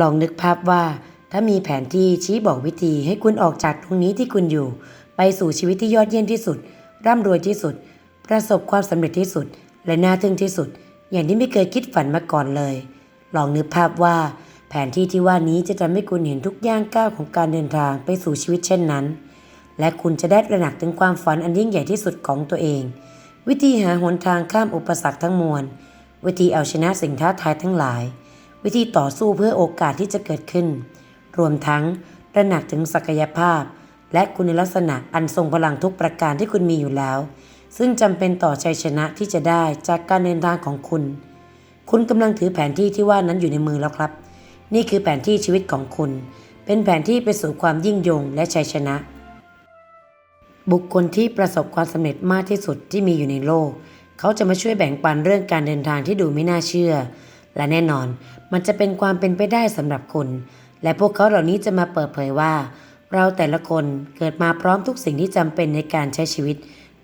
ลองนึกภาพว่า ถ้ามีแผนที่ชี้บอกวิธีให้คุณออกจากตรงนี้ที่คุณอยู่ ไปสู่ชีวิตที่ยอดเยี่ยมที่สุด ร่ำรวยที่สุด ประสบความสำเร็จที่สุด และน่าทึ่งที่สุด อย่างที่ไม่เคยคิดฝันมาก่อนเลย ลองนึกภาพว่า แผนที่ที่ว่านี้จะทำให้คุณเห็นทุกย่างก้าวของการเดินทางไปสู่ชีวิตเช่นนั้น และคุณจะได้ระหนักถึงความฝันอันยิ่งใหญ่ที่สุดของตัวเอง วิธีหาหนทางข้ามอุปสรรคทั้งมวลวิธีเอาชนะสิ่งท้าทายทั้งหลาย วิธีต่อสู้เพื่อโอกาสที่จะเกิดขึ้น รวมทั้งระหนักถึงศักยภาพ และคุณลักษณะอันทรงพลังทุกประการที่คุณมีอยู่แล้ว ซึ่งจำเป็นต่อชัยชนะที่จะได้จากการเดินทางของคุณ คุณกำลังถือแผนที่ที่ว่านั้นอยู่ในมือแล้วครับ นี่คือแผนที่ชีวิตของคุณ เป็นแผนที่ไปสู่ความยิ่งยงและชัยชนะ บุคคลที่ประสบความสำเร็จมากที่สุดที่มีอยู่ในโลก เขาจะมาช่วยแบ่งปันเรื่องการเดินทางที่ดูไม่น่าเชื่อ และแน่นอนมันจะเป็นความเป็นไปได้สำหรับคุณ และพวกเขาเหล่านี้จะมาเปิดเผยว่า เราแต่ละคนเกิดมาพร้อมทุกสิ่งที่จำเป็นในการใช้ชีวิต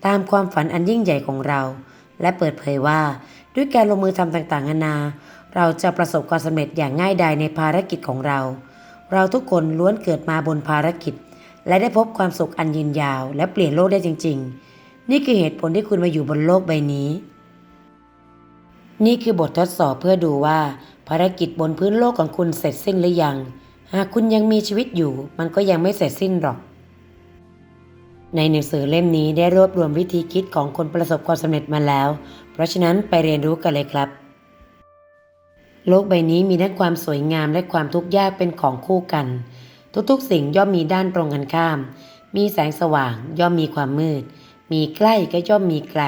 ตามความฝันอันยิ่งใหญ่ของเรา และเปิดเผยว่า ด้วยการลงมือทำต่างๆนานา เราจะประสบความสำเร็จอย่างง่ายดายในภารกิจของเรา เราทุกคนล้วนเกิดมาบนภารกิจ และได้พบความสุขอันยืนยาว และเปลี่ยนโลกได้จริง ๆ นี่คือเหตุผลที่คุณมาอยู่บนโลกใบนี้ นี่คือบททดสอบเพื่อดูว่า ภารกิจบนพื้นโลกของคุณเสร็จสิ้นหรือยัง หากคุณยังมีชีวิตอยู่ มันก็ยังไม่เสร็จสิ้นหรอก ในหนังสือเล่มนี้ได้รวบรวมวิธีคิดของคนประสบความสำเร็จมาแล้ว เพราะฉะนั้นไปเรียนรู้กันเลยครับ โลกใบนี้มีทั้งความสวยงามและความทุกข์ยากเป็นของคู่กัน ทุกๆ สิ่งย่อมมีด้านตรงกันข้าม มีแสงสว่าง ย่อมมีความมืด มีใกล้ก็ย่อมมีไกล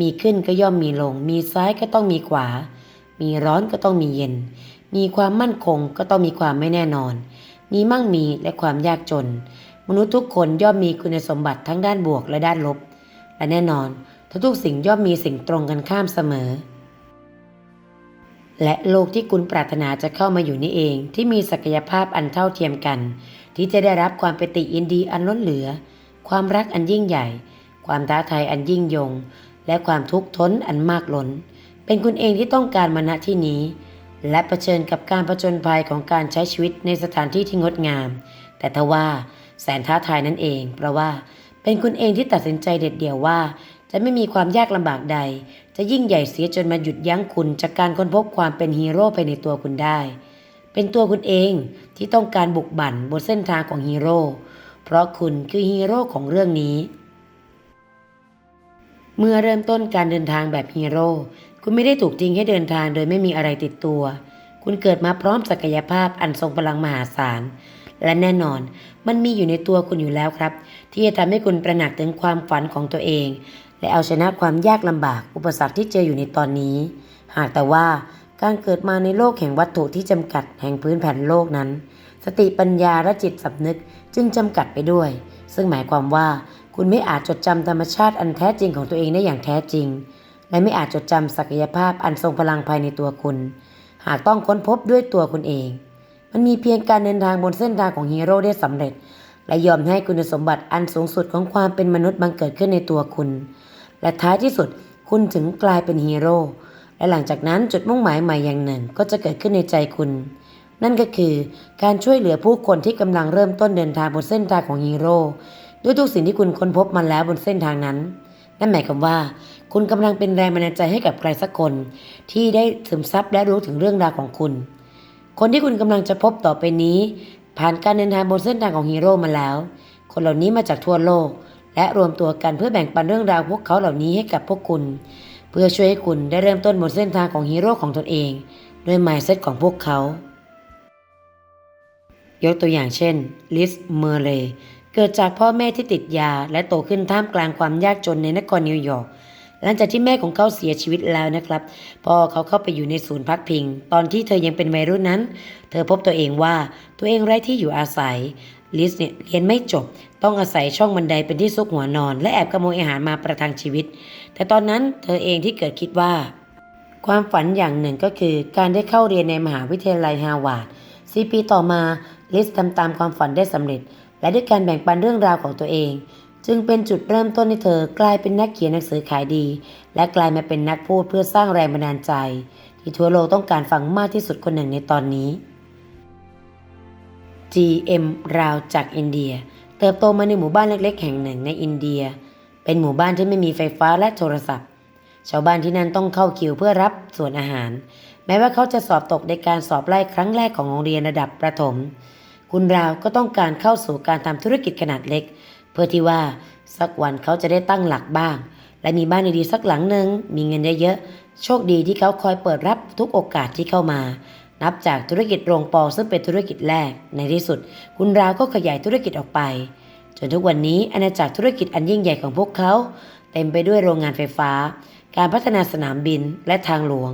มีขึ้นก็ย่อมมีลง มีซ้ายก็ต้องมีขวา มีร้อนก็ต้องมีเย็น มีความมั่นคงก็ต้องมีความไม่แน่นอน มีมั่งมีและความยากจน มนุษย์ทุกคนย่อมมีคุณสมบัติทั้งด้านบวกและด้านลบ และแน่นอนทุกๆสิ่งย่อมมีสิ่งตรงกันข้ามเสมอ และโลกที่คุณปรารถนาจะเข้ามาอยู่นี่เองที่มีศักยภาพอันเท่าเทียมกัน ที่จะได้รับความปฏิยินดีอันล้นเหลือ ความรักอันยิ่งใหญ่ ความท้าทายอันยิ่งยง และความทุกข์ทนอันมากล้น เป็นคุณเองที่ต้องการมาณที่นี้ และะเผชิญกับการผจญภัยของการใช้ชีวิตในสถานที่ที่งดงาม แต่ทว่าแสนท้าทายนั่นเอง เพราะว่าเป็นคุณเองที่ตัดสินใจเด็ดเดี่ยวว่า จะไม่มีความยากลำบากใด จะยิ่งใหญ่เสียจนมาหยุดยั้งคุณจากการค้นพบความเป็นฮีโร่ไปในตัวคุณได้ เป็นตัวคุณเองที่ต้องการบุกบั่นบนเส้นทางของฮีโร่เพราะคุณคือฮีโร่ของเรื่องนี้ เมื่อเริ่มต้นการเดินทางแบบฮีโร่คุณไม่ได้ถูกทิ้งให้เดินทางโดยไม่มีอะไรติดตัว คุณเกิดมาพร้อมศักยภาพอันทรงพลังมหาศาล และแน่นอนมันมีอยู่ในตัวคุณอยู่แล้วครับ ที่จะทำให้คุณประหนักถึงความฝันของตัวเอง และเอาชนะความยากลำบากอุปสรรคที่เจออยู่ในตอนนี้ หากแต่ว่าการเกิดมาในโลกแห่งวัตถุที่จำกัดแห่งพื้นแผ่นโลกนั้น สติปัญญาและจิตสำนึกจึงจำกัดไปด้วย ซึ่งหมายความว่า คุณไม่อาจจดจำธรรมชาติอันแท้จริงของตัวเองได้อย่างแท้จริง และไม่อาจจดจำศักยภาพอันทรงพลังภายในตัวคุณ หากต้องค้นพบด้วยตัวคุณเอง มันมีเพียงการเดินทางบนเส้นทางของฮีโร่ได้สำเร็จ และยอมให้คุณสมบัติอันสูงสุดของความเป็นมนุษย์บังเกิดขึ้นในตัวคุณ และท้ายที่สุดคุณถึงกลายเป็นฮีโร่และหลังจากนั้นจุดมุ่งหมายใหม่อย่างหนึ่งก็จะเกิดขึ้นในใจคุณ นั่นก็คือการช่วยเหลือผู้คนที่กำลังเริ่มต้นเดินทางบนเส้นทางของฮีโร่ ด้วยทุกสิ่งที่คุณค้นพบมาแล้วบนเส้นทางนั้น นั่นหมายความว่า คุณกำลังเป็นแรงบันดาลใจให้กับใครสักคน ที่ได้ซึมซับและรู้ถึงเรื่องราวของคุณ คนที่คุณกำลังจะพบต่อไปนี้ ผ่านการเดินทางบนเส้นทางของฮีโร่มาแล้ว คนเหล่านี้มาจากทั่วโลก และรวมตัวกันเพื่อแบ่งปันเรื่องราวพวกเขาเหล่านี้ให้กับพวกคุณ เพื่อช่วยให้คุณได้เริ่มต้นบนเส้นทางของฮีโร่ของตนเองด้วย mindset ของพวกเขา ยกตัวอย่างเช่น ลิส เมอร์เล เกิดจากพ่อแม่ที่ติดยาและโตขึ้นท่ามกลางความยากจนในนครนิวยอร์กหลังจากที่แม่ของเขาเสียชีวิตแล้วนะครับ พอเขาเข้าไปอยู่ในศูนย์พักพิง ตอนที่เธอยังเป็นวัยรุ่นนั้น เธอพบตัวเองว่าตัวเองไร้ที่อยู่อาศัย ลิสเนี่ยเรียนไม่จบ ต้องอาศัยช่องบันไดเป็นที่ซุกหัวนอน และแอบขโมยอาหารมาประทังชีวิต แต่ตอนนั้นเธอเองที่เกิดคิดว่า ความฝันอย่างหนึ่งก็คือ การได้เข้าเรียนในมหาวิทยาลัยฮาวาดสี่ปีต่อมาลิสทำตามความฝันได้สำเร็จ และด้วยการแบ่งปันเรื่องราวของตัวเอง จึงเป็นจุดเริ่มต้นให้เธอกลายเป็นนักเขียนหนังสือขายดี และกลายมาเป็นนักพูดเพื่อสร้างแรงบันดาลใจ ที่ทั่วโลกต้องการฟังมากที่สุดคนหนึ่งในตอนนี้ GM ราวจากอินเดีย เติบโตมาในหมู่บ้านเล็ก ๆ แห่งหนึ่งในอินเดีย เป็นหมู่บ้านที่ไม่มีไฟฟ้าและโทรศัพท์ ชาวบ้านที่นั่นต้องเข้าคิวเพื่อรับส่วนอาหาร แม้ว่าเขาจะสอบตกในการสอบไล่ครั้งแรกของโรงเรียนระดับประถม คุณราวก็ต้องการเข้าสู่การทำธุรกิจขนาดเล็ก เพื่อที่ว่าสักวันเขาจะได้ตั้งหลักบ้าง และมีบ้านดีๆสักหลังหนึ่งมีเงินเยอะๆโชคดีที่เขาคอยเปิดรับทุกโอกาสที่เข้ามา นับจากธุรกิจโรงปอซึ่งเป็นธุรกิจแรกในที่สุด คุณราวก็ขยายธุรกิจออกไป จนทุกวันนี้อาณาจักรธุรกิจอันยิ่งใหญ่ของพวกเขาเต็มไปด้วยโรงงานไฟฟ้า การพัฒนาสนามบินและทางหลวง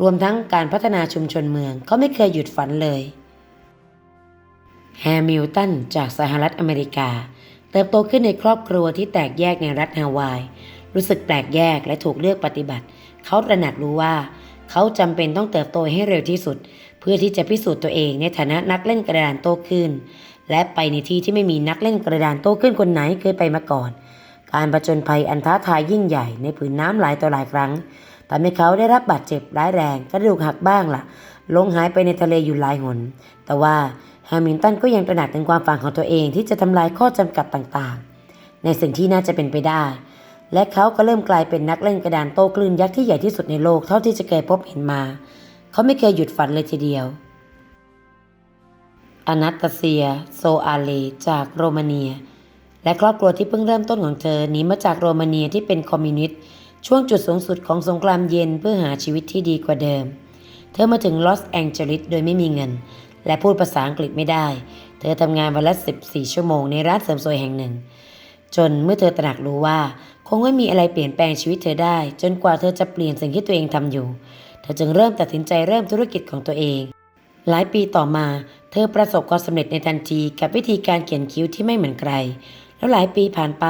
รวมทั้งการพัฒนาชุมชนเมืองเขาไม่เคยหยุดฝันเลย แฮมิลตันจากสหรัฐอเมริกา เติบโตขึ้นในครอบครัวที่แตกแยกในรัฐฮาวาย รู้สึกแปลกแยกและถูกเลือกปฏิบัติ เขาตระหนักรู้ว่า เขาจำเป็นต้องเติบโตให้เร็วที่สุด เพื่อที่จะพิสูจน์ตัวเองในฐานะนักเล่นกระดานโต้คลื่นและไปในที่ที่ไม่มีนักเล่นกระดานโต้คลื่นคนไหนเคยไปมาก่อน การประจนภัยอันท้าทายยิ่งใหญ่ในผืนน้ำหลายต่อหลายครั้งทำให้เขาได้รับบาดเจ็บร้ายแรงกระดูกหักบ้างล่ะ ลงหายไปในทะเลอยู่หลายหน แต่ว่าแฮมิลตันก็ยังตระหนักถึงความฝันของตัวเองที่จะทำลายข้อจำกัดต่างๆ ในสิ่งที่น่าจะเป็นไปได้ และเขาก็เริ่มกลายเป็นนักเล่นกระดานโต้คลื่นยักษ์ที่ใหญ่ที่สุดในโลกเท่าที่จะเคยพบเห็นมา เขาไม่เคยหยุดฝันเลยทีเดียวอนัตตาเซีย โซอาเล จากโรมาเนีย และครอบครัวที่เพิ่งเริ่มต้นของเธอหนีมาจากโรมาเนียที่เป็นคอมมิวนิสต์ช่วงจุดสูงสุดของสงครามเย็นเพื่อหาชีวิตที่ดีกว่าเดิม เธอมาถึงลอสแองเจลิสโดยไม่มีเงิน และพูดภาษาอังกฤษไม่ได้ เธอทำงานวันละ 14 ชั่วโมงในร้านเสริมสวยแห่งหนึ่ง จนเมื่อเธอตระหนักรู้ว่า คงไม่มีอะไรเปลี่ยนแปลงชีวิตเธอได้ จนกว่าเธอจะเปลี่ยนสิ่งที่ตัวเองทำอยู่ เธอจึงเริ่มตัดสินใจเริ่มธุรกิจของตัวเอง หลายปีต่อมา เธอประสบความสำเร็จในทันทีกับวิธีการเขียนคิ้วที่ไม่เหมือนใครแล้วหลายปีผ่านไป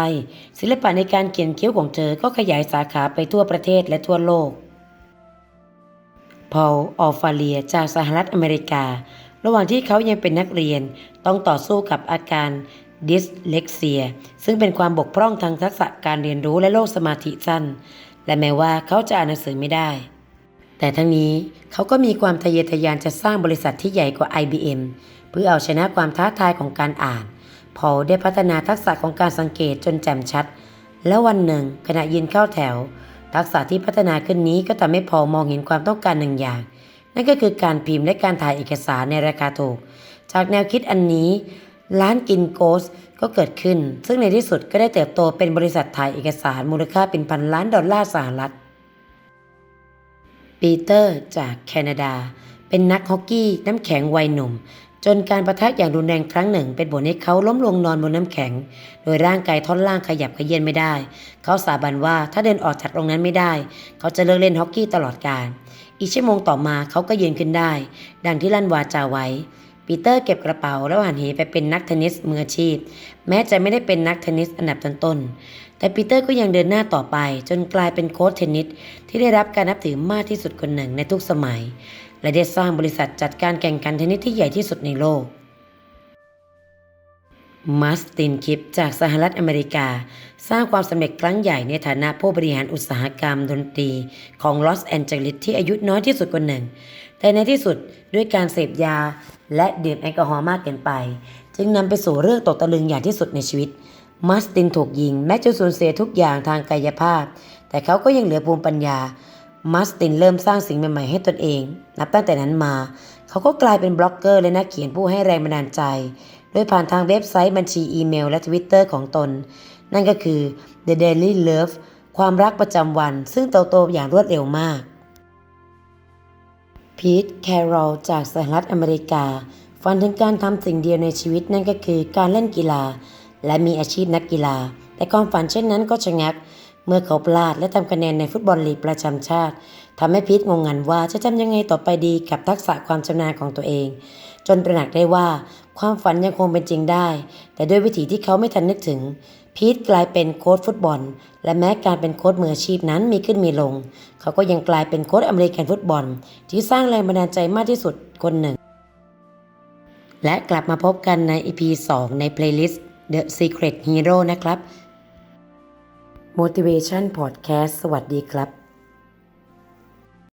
ศิลปะในการเขียนคิ้วของเธอก็ขยายสาขาไปทั่วประเทศและทั่วโลก พอลออฟาเลียจากสหรัฐอเมริกา ระหว่างที่เขายังเป็นนักเรียนต้องต่อสู้กับอาการดิสเลกเซีย ซึ่งเป็นความบกพร่องทางทักษะการเรียนรู้และโรคสมาธิสั้น และแม้ว่าเขาจะอ่านหนังสือไม่ได้ แต่ทั้งนี้เขาก็มีความทะเยอทะยานจะสร้างบริษัทที่ใหญ่กว่า IBM เพื่อเอาชนะความท้าทายของการอ่าน พอลได้พัฒนาทักษะของการสังเกตจนแจ่มชัด แล้ววันหนึ่งขณะยืนเข้าแถว ทักษะที่พัฒนาขึ้นนี้ก็ทำให้พอมองเห็นความต้องการหนึ่งอย่าง นั่นก็คือการพิมพ์และการถ่ายเอกสารในราคาถูก จากแนวคิดอันนี้ ร้านกินโกสก็เกิดขึ้น ซึ่งในที่สุดก็ได้เติบโตเป็นบริษัทถ่ายเอกสารมูลค่าเป็นพันล้านดอลลาร์สหรัฐ ปีเตอร์จากแคนาดา เป็นนักฮอกกี้น้ำแข็งวัยหนุ่ม จนการประทะอย่างรุนแรงครั้งหนึ่ง เป็นผลให้เขาล้มลงนอนบนน้ำแข็ง โดยร่างกายท่อนล่างขยับขยื้อนไม่ได้ เขาสาบานว่าถ้าเดินออกจากตรงนั้นไม่ได้ เขาจะเลิกเล่นฮอกกี้ตลอดกาลอีกชั่วโมงต่อมาเขาก็ยืนขึ้นได้ ดังที่ลั่นวาจาไว้ปีเตอร์เก็บกระเป๋าแล้วหันเหไปเป็นนักเทนนิสมืออาชีพ แม้จะไม่ได้เป็นนักเทนนิสอันดับต้นๆแต่ปีเตอร์ก็ยังเดินหน้าต่อไป จนกลายเป็นโค้ชเทนนิสที่ได้รับการนับถือมากที่สุดคนหนึ่งในทุกสมัย และได้สร้างบริษัทจัดการแข่งขันเทนนิสที่ใหญ่ที่สุดในโลกมาสตินคิปจากสหรัฐอเมริกา สร้างความสำเร็จครั้งใหญ่ในฐานะผู้บริหารอุตสาหกรรมดนตรีของลอสแอนเจลิสที่อายุน้อยที่สุดคนหนึ่ง แต่ในที่สุดด้วยการเสพยาและดื่มแอลกอฮอล์มากเกินไป จึงนำไปสู่เรื่องตกตะลึงอย่างที่สุดในชีวิตมาสตินถูกยิงแม้จะสูญเสียทุกอย่างทางกายภาพ แต่เขาก็ยังเหลือภูมิปัญญา มาสตินเริ่มสร้างสิ่งใหม่ๆให้ตนเอง นับตั้งแต่นั้นมา เขาก็กลายเป็นบล็อกเกอร์และนักเขียนผู้ให้แรงบันดาลใจ โดยผ่านทางเว็บไซต์บัญชีอีเมล และทวิตเตอร์ของตน นั่นก็คือ The Daily Love ความรักประจำวัน ซึ่งเติบโตอย่างรวดเร็วมากพีทแคโรลจากสหรัฐอเมริกา ฝันถึงการทำสิ่งเดียวในชีวิตนั่นก็คือการเล่นกีฬา และมีอาชีพนักกีฬา แต่ความฝันเช่นนั้นก็ชะงักเเมื่อเขาพลาดและทำคะแนนในฟุตบอลลีกประจำชาติทำให้พีทงงงันว่าจะทำยังไงต่อไปดีกับทักษะความชำนาญของตัวเอง จนตระหนักได้ว่าความฝันยังคงเป็นจริงได้ แต่ด้วยวิธีที่เขาไม่ทันนึกถึง พีทกลายเป็นโค้ชฟุตบอล และแม้การเป็นโค้ชมืออาชีพนั้นมีขึ้นมีลง เขาก็ยังกลายเป็นโค้ชอเมริกันฟุตบอล ที่สร้างแรงบันดาลใจมากที่สุดคนหนึ่ง และกลับมาพบกันใน EP 2 ใน playlist The Secret Hero นะครับ Motivation Podcast สวัสดีครับ